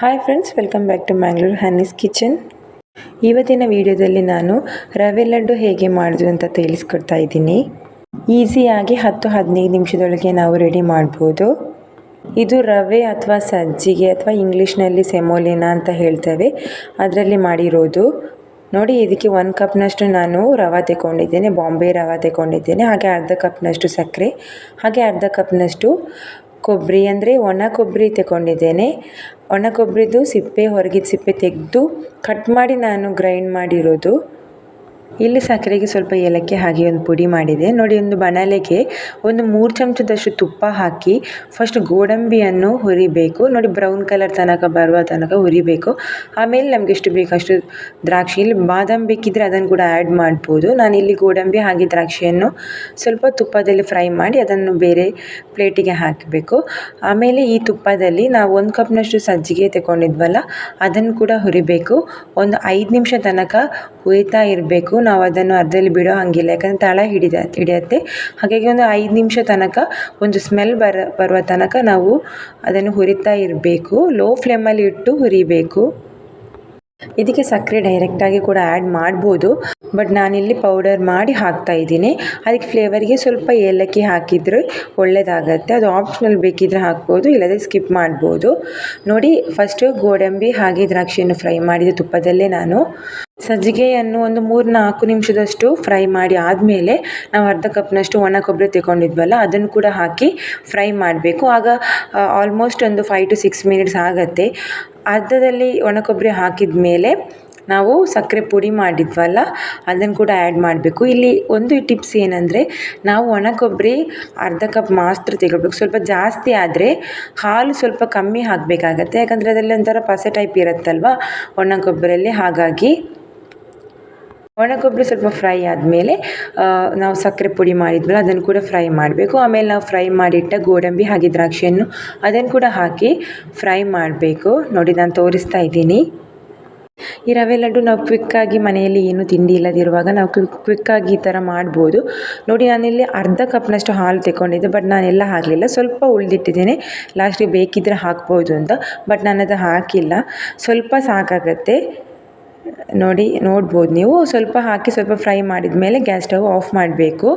Hi friends welcome back to Mangalore Hani's kitchen ಇವತ್ತಿನ ವಿಡಿಯೋದಲ್ಲಿ ನಾನು ರವೆ ಲಡ್ಡು ಹೇಗೆ ಮಾಡೋದು ಅಂತ ತಿಳಿಸ್ಕೊಡ್ತಾ ಇದ್ದೀನಿ. ಈಸಿಯಾಗಿ ಹತ್ತು ಹದಿನೈದು ನಿಮಿಷದೊಳಗೆ ನಾವು ರೆಡಿ ಮಾಡ್ಬೋದು. ಇದು ರವೆ ಅಥವಾ ಸಜ್ಜಿಗೆ ಅಥವಾ ಇಂಗ್ಲೀಷ್ನಲ್ಲಿ ಸೆಮೋಲಿನ ಅಂತ ಹೇಳ್ತೇವೆ. ಅದರಲ್ಲಿ ಮಾಡಿರೋದು. ನೋಡಿ, ಇದಕ್ಕೆ ಒಂದು ಕಪ್ನಷ್ಟು ನಾನು ರವೆ ತಗೊಂಡಿದ್ದೇನೆ ಬಾಂಬೆ ರವೆ ತಗೊಂಡಿದ್ದೇನೆ ಹಾಗೆ ಅರ್ಧ ಕಪ್ನಷ್ಟು ಸಕ್ಕರೆ, ಹಾಗೆ ಅರ್ಧ ಕಪ್ನಷ್ಟು ಕೊಬ್ಬರಿ ಅಂದರೆ ಒಣ ಕೊಬ್ಬರಿ ತಗೊಂಡಿದ್ದೇನೆ. ಒಣ ಕೊಬ್ಬರಿದು ಸಿಪ್ಪೆ ಹೊರಗಿದ ಸಿಪ್ಪೆ ತೆಗೆದು ಕಟ್ ಮಾಡಿ ನಾನು ಗ್ರೈಂಡ್ ಮಾಡಿರೋದು. ಇಲ್ಲಿ ಸಕ್ಕರೆಗೆ ಸ್ವಲ್ಪ ಏಲಕ್ಕಿ ಹಾಗೆ ಒಂದು ಪುಡಿ ಮಾಡಿದೆ. ನೋಡಿ, ಒಂದು ಬಣಲೆಗೆ ಒಂದು ಮೂರು ಚಮಚದಷ್ಟು ತುಪ್ಪ ಹಾಕಿ ಫಸ್ಟ್ ಗೋಡಂಬಿಯನ್ನು ಹುರಿಬೇಕು. ನೋಡಿ ಬ್ರೌನ್ ಕಲರ್ ತನಕ ಬರುವ ತನಕ ಹುರಿಬೇಕು. ಆಮೇಲೆ ನಮಗೆ ಎಷ್ಟು ಬೇಕು ಅಷ್ಟು ದ್ರಾಕ್ಷಿ, ಇಲ್ಲಿ ಬಾದಾಮಿ ಬೇಕಿದ್ದರೆ ಅದನ್ನು ಕೂಡ ಆ್ಯಡ್ ಮಾಡ್ಬೋದು. ನಾನು ಇಲ್ಲಿ ಗೋಡಂಬಿ ಹಾಗೆ ದ್ರಾಕ್ಷಿಯನ್ನು ಸ್ವಲ್ಪ ತುಪ್ಪದಲ್ಲಿ ಫ್ರೈ ಮಾಡಿ ಅದನ್ನು ಬೇರೆ ಪ್ಲೇಟಿಗೆ ಹಾಕಬೇಕು. ಆಮೇಲೆ ಈ ತುಪ್ಪದಲ್ಲಿ ನಾವು ಒಂದು ಕಪ್ನಷ್ಟು ಸಜ್ಜಿಗೆ ತಗೊಂಡಿದ್ವಲ್ಲ, ಅದನ್ನು ಕೂಡ ಹುರಿಬೇಕು. ಒಂದು ಐದು ನಿಮಿಷ ತನಕ ಹುರಿತಾ ಇರಬೇಕು. ನಾವು ಅದನ್ನು ಅರ್ಧದಲ್ಲಿ ಬಿಡೋ ಹಾಗಿಲ್ಲ. ಯಾಕಂದರೆ ತಳ ಹಿಡಿದ, ಹಿಡಿಯತ್ತೆ. ಹಾಗಾಗಿ ಒಂದು ಐದು ನಿಮಿಷ ತನಕ ಒಂದು ಸ್ಮೆಲ್ ಬರ, ಬರುವ ತನಕ ನಾವು ಅದನ್ನು ಹುರಿತಾ ಇರಬೇಕು. ಲೋ ಫ್ಲೇಮಲ್ಲಿ ಇಟ್ಟು ಹುರಿಬೇಕು. ಇದಕ್ಕೆ ಸಕ್ಕರೆ ಡೈರೆಕ್ಟಾಗಿ ಕೂಡ ಆ್ಯಡ್ ಮಾಡ್ಬೋದು. ಬಟ್ ನಾನಿಲ್ಲಿ ಪೌಡರ್ ಮಾಡಿ ಹಾಕ್ತಾ ಇದ್ದೀನಿ. ಅದಕ್ಕೆ ಫ್ಲೇವರ್ಗೆ ಸ್ವಲ್ಪ ಏಲಕ್ಕಿ ಹಾಕಿದರೆ ಒಳ್ಳೆಯದಾಗತ್ತೆ ಅದು ಆಪ್ಷನಲ್ ಬೇಕಿದ್ರೆ ಹಾಕ್ಬೋದು ಇಲ್ಲದೆ ಸ್ಕಿಪ್ ಮಾಡ್ಬೋದು. ನೋಡಿ ಫಸ್ಟು ಗೋಡಂಬಿ ಹಾಗೆ ದ್ರಾಕ್ಷಿಯನ್ನು ಫ್ರೈ ಮಾಡಿದ ತುಪ್ಪದಲ್ಲೇ ನಾನು ಸಜ್ಜಿಗೆಯನ್ನು ಒಂದು ಮೂರು ನಾಲ್ಕು ನಿಮಿಷದಷ್ಟು ಫ್ರೈ ಮಾಡಿ ಆದಮೇಲೆ ನಾವು ಅರ್ಧ ಕಪ್ನಷ್ಟು ಒಣ ಕೊಬ್ಬರಿ ತಗೊಂಡಿದ್ವಲ್ಲ ಅದನ್ನು ಕೂಡ ಹಾಕಿ ಫ್ರೈ ಮಾಡಬೇಕು. ಆಗ ಆಲ್ಮೋಸ್ಟ್ ಒಂದು ಫೈವ್ ಟು ಸಿಕ್ಸ್ ಮಿನಿಟ್ಸ್ ಆಗುತ್ತೆ. ಅರ್ಧದಲ್ಲಿ ಒಣ ಕೊಬ್ಬರಿ ಹಾಕಿದ ಮೇಲೆ ನಾವು ಸಕ್ಕರೆ ಪುಡಿ ಮಾಡಿದ್ವಲ್ಲ, ಅದನ್ನು ಕೂಡ ಆ್ಯಡ್ ಮಾಡಬೇಕು. ಇಲ್ಲಿ ಒಂದು ಟಿಪ್ಸ್ ಏನಂದರೆ, ನಾವು ಒಣ ಕೊಬ್ಬರಿ ಅರ್ಧ ಕಪ್ ಮಾತ್ರ ತೆಗೊಳ್ಬೇಕು ಸ್ವಲ್ಪ ಜಾಸ್ತಿ ಆದರೆ ಹಾಲು ಸ್ವಲ್ಪ ಕಮ್ಮಿ ಹಾಕಬೇಕಾಗತ್ತೆ. ಯಾಕಂದರೆ ಅದರಲ್ಲಿ ಒಂಥರ ಪಸೆ ಟೈಪ್ ಇರುತ್ತಲ್ವ? ಒಣ ಕೊಬ್ಬರಿಯಲ್ಲಿ ಹಾಗಾಗಿ ಒಣ ಕೊಬ್ಬರಿ ಸ್ವಲ್ಪ ಫ್ರೈ ಆದಮೇಲೆ ನಾವು ಸಕ್ಕರೆ ಪುಡಿ ಮಾಡಿದ್ವಲ್ಲ, ಅದನ್ನು ಕೂಡ ಫ್ರೈ ಮಾಡಬೇಕು. ಆಮೇಲೆ ನಾವು ಫ್ರೈ ಮಾಡಿಟ್ಟ ಗೋಡಂಬಿ ಹಾಗೆ ದ್ರಾಕ್ಷಿಯನ್ನು ಅದನ್ನು ಕೂಡ ಹಾಕಿ ಫ್ರೈ ಮಾಡಬೇಕು. ನೋಡಿ, ನಾನು ತೋರಿಸ್ತಾ ಇದ್ದೀನಿ. ಈ ರವೆ ಲಡ್ಡು ನಾವು ಕ್ವಿಕ್ಕಾಗಿ ಮನೆಯಲ್ಲಿ ಏನು ತಿಂಡಿ ಇಲ್ಲದಿರುವಾಗ ನಾವು ಕ್ವಿಕ್ ಕ್ವಿಕ್ಕಾಗಿ ಈ ಥರ ಮಾಡ್ಬೋದು. ನೋಡಿ, ನಾನಿಲ್ಲಿ ಅರ್ಧ ಕಪ್ನಷ್ಟು ಹಾಲು ತೆಗೊಂಡಿದ್ದೆ ಬಟ್ ನಾನೆಲ್ಲ ಹಾಕಲಿಲ್ಲ. ಸ್ವಲ್ಪ ಉಳಿದಿಟ್ಟಿದ್ದೇನೆ. ಲಾಸ್ಟಿಗೆ ಬೇಕಿದ್ದರೆ ಹಾಕ್ಬೋದು ಅಂತ, ಬಟ್ ನಾನು ಅದು ಹಾಕಿಲ್ಲ. ಸ್ವಲ್ಪ ಸಾಕಾಗತ್ತೆ. ನೋಡಿ ನೋಡ್ಬೋದು ನೀವು. ಸ್ವಲ್ಪ ಹಾಕಿ ಸ್ವಲ್ಪ ಫ್ರೈ ಮಾಡಿದ ಮೇಲೆ ಗ್ಯಾಸ್ ಸ್ಟವ್ ಆಫ್ ಮಾಡಬೇಕು.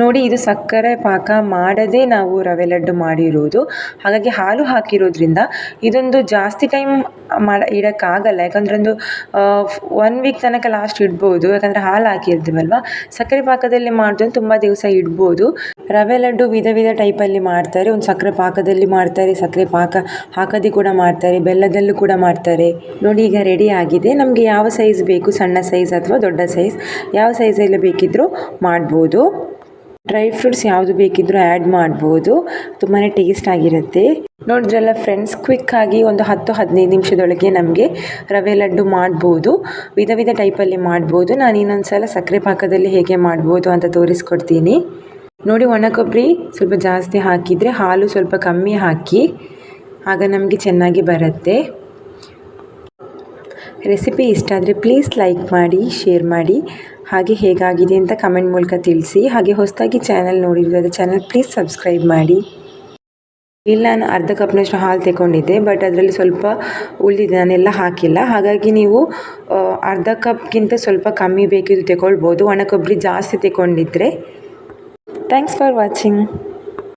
ನೋಡಿ, ಇದು ಸಕ್ಕರೆ ಪಾಕ ಮಾಡದೇ ನಾವು ರವೆ ಲಡ್ಡು ಮಾಡಿರೋದು. ಹಾಗಾಗಿ ಹಾಲು ಹಾಕಿರೋದ್ರಿಂದ ಇದೊಂದು ಜಾಸ್ತಿ ಟೈಮ್ ಮಾಡ ಇಡೋಕ್ಕಾಗಲ್ಲ. ಯಾಕಂದರೆ ಒಂದು ಒನ್ ವೀಕ್ ತನಕ ಲಾಸ್ಟ್ ಇಡ್ಬೋದು. ಯಾಕಂದರೆ ಹಾಲು ಹಾಕಿರ್ತೀವಲ್ವ? ಸಕ್ಕರೆ ಪಾಕದಲ್ಲಿ ಮಾಡಿದ್ರೆ ತುಂಬ ದಿವಸ ಇಡ್ಬೋದು. ರವೆ ಲಡ್ಡು ವಿಧ ವಿಧ ಟೈಪಲ್ಲಿ ಮಾಡ್ತಾರೆ. ಒಂದು ಸಕ್ಕರೆ ಪಾಕದಲ್ಲಿ ಮಾಡ್ತಾರೆ, ಸಕ್ಕರೆ ಪಾಕ ಹಾಕದೆ ಕೂಡ ಮಾಡ್ತಾರೆ, ಬೆಲ್ಲದಲ್ಲೂ ಕೂಡ ಮಾಡ್ತಾರೆ. ನೋಡಿ, ಈಗ ರೆಡಿ ಆಗಿದೆ. ನಮಗೆ ಯಾವ ಸೈಜ್ ಬೇಕು? ಸಣ್ಣ ಸೈಜ್ ಅಥವಾ ದೊಡ್ಡ ಸೈಜ್ ಯಾವ ಸೈಜಲ್ಲಿ ಬೇಕಿದ್ದರೂ ಮಾಡ್ಬೋದು. ಡ್ರೈ ಫ್ರೂಟ್ಸ್ ಯಾವುದು ಬೇಕಿದ್ದರೂ ಆ್ಯಡ್ ಮಾಡ್ಬೋದು. ತುಂಬಾ ಟೇಸ್ಟ್ ಆಗಿರುತ್ತೆ. ನೋಡಿದ್ರಲ್ಲ ಫ್ರೆಂಡ್ಸ್ ಕ್ವಿಕ್ಕಾಗಿ ಒಂದು ಹತ್ತು, ಹದಿನೈದು ನಿಮಿಷದೊಳಗೆ ನಮಗೆ ರವೆ ಲಡ್ಡು ಮಾಡ್ಬೋದು. ವಿಧ ವಿಧ ಟೈಪಲ್ಲಿ ಮಾಡ್ಬೋದು. ನಾನು ಇನ್ನೊಂದು ಸಲ ಸಕ್ಕರೆ ಪಾಕದಲ್ಲಿ ಹೇಗೆ ಮಾಡ್ಬೋದು ಅಂತ ತೋರಿಸ್ಕೊಡ್ತೀನಿ. ನೋಡಿ ಒಣ ಕೊಬ್ಬರಿ ಸ್ವಲ್ಪ ಜಾಸ್ತಿ ಹಾಕಿದರೆ ಹಾಲು ಸ್ವಲ್ಪ ಕಮ್ಮಿ ಹಾಕಿ, ಆಗ ನಮಗೆ ಚೆನ್ನಾಗಿ ಬರುತ್ತೆ. ರೆಸಿಪಿ ಇಷ್ಟ ಆದರೆ ಪ್ಲೀಸ್ ಲೈಕ್ ಮಾಡಿ ಶೇರ್ ಮಾಡಿ. ಹಾಗೆ ಹೇಗಾಗಿದೆ ಅಂತ ಕಮೆಂಟ್ ಮೂಲಕ ತಿಳಿಸಿ. ಹಾಗೆ ಹೊಸದಾಗಿ ಚಾನಲ್ ನೋಡಿರೋದು ಚಾನಲ್ ಪ್ಲೀಸ್ ಸಬ್ಸ್ಕ್ರೈಬ್ ಮಾಡಿ. ಇಲ್ಲಿ ನಾನು ಅರ್ಧ ಕಪ್ನಷ್ಟು ಹಾಲು ತಗೊಂಡಿದ್ದೆ ಬಟ್ ಅದರಲ್ಲಿ ಸ್ವಲ್ಪ ಉಳಿದಿದೆ, ನಾನೆಲ್ಲ ಹಾಕಿಲ್ಲ. ಹಾಗಾಗಿ ನೀವು ಅರ್ಧ ಕಪ್ಗಿಂತ ಸ್ವಲ್ಪ ಕಮ್ಮಿ ಬೇಕಿದ್ದು ತಗೊಳ್ಬೋದು ಒಣ ಕೊಬ್ಬರಿ ಜಾಸ್ತಿ ತಗೊಂಡಿದ್ರೆ ಥ್ಯಾಂಕ್ಸ್ ಫಾರ್ ವಾಚಿಂಗ್